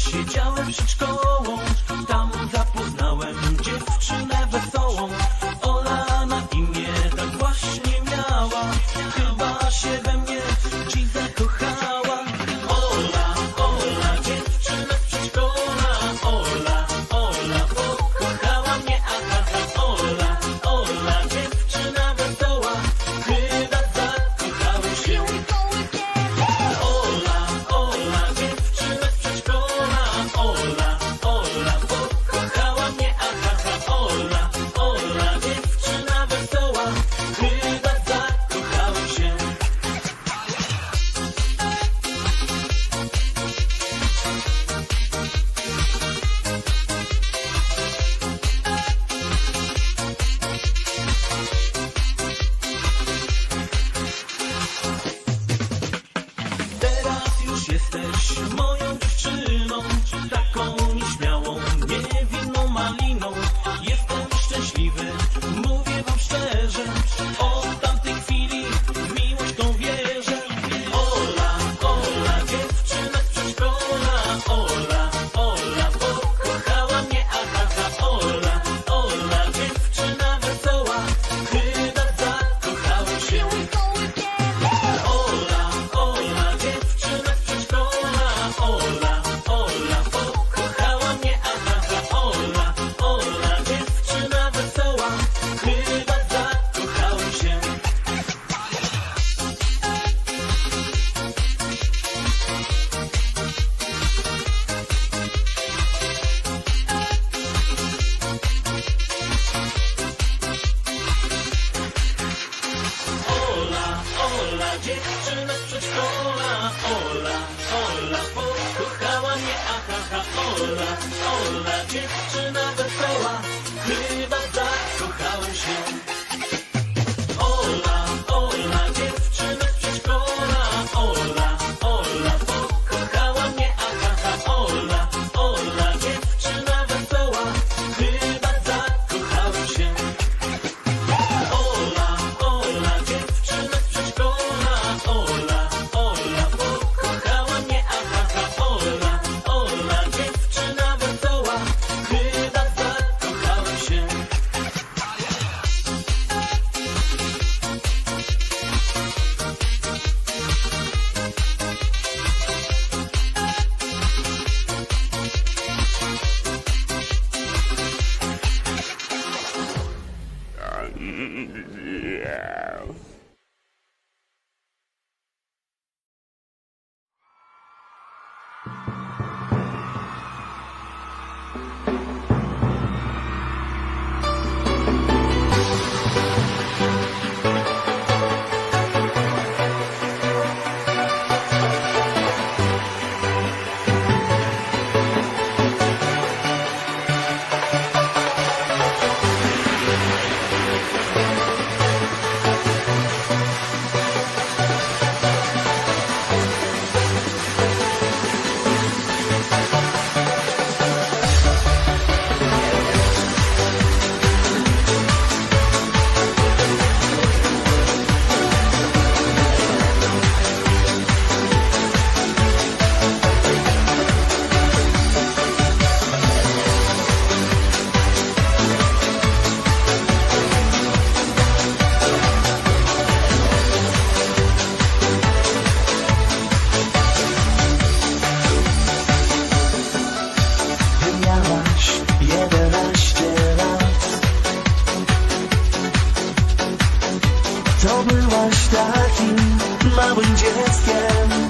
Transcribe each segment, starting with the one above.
siedziałem przed szkołą, tam Oh. against.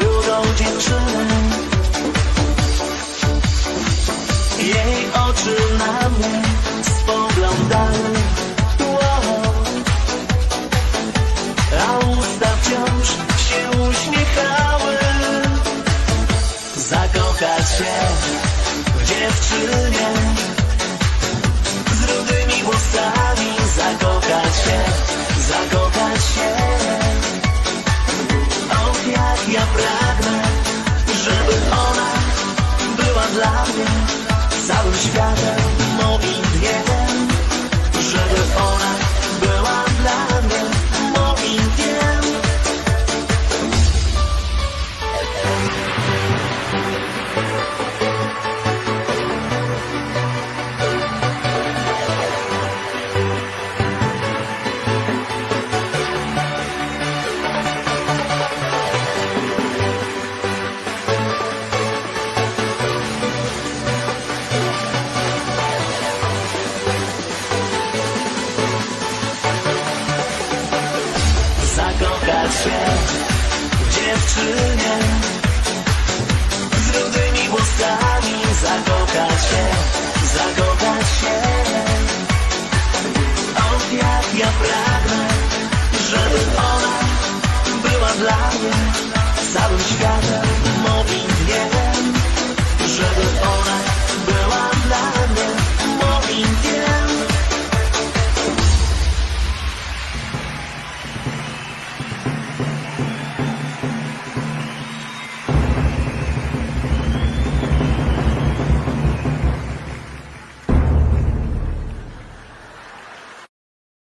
rudą dziewczynę Jej oczy na mnie spoglądały. A usta wciąż się uśmiechały. Zakochać się w dziewczynie. Z rudymi włosami Zakochać się, zakochać się. dla mnie załóż wiatrem good night.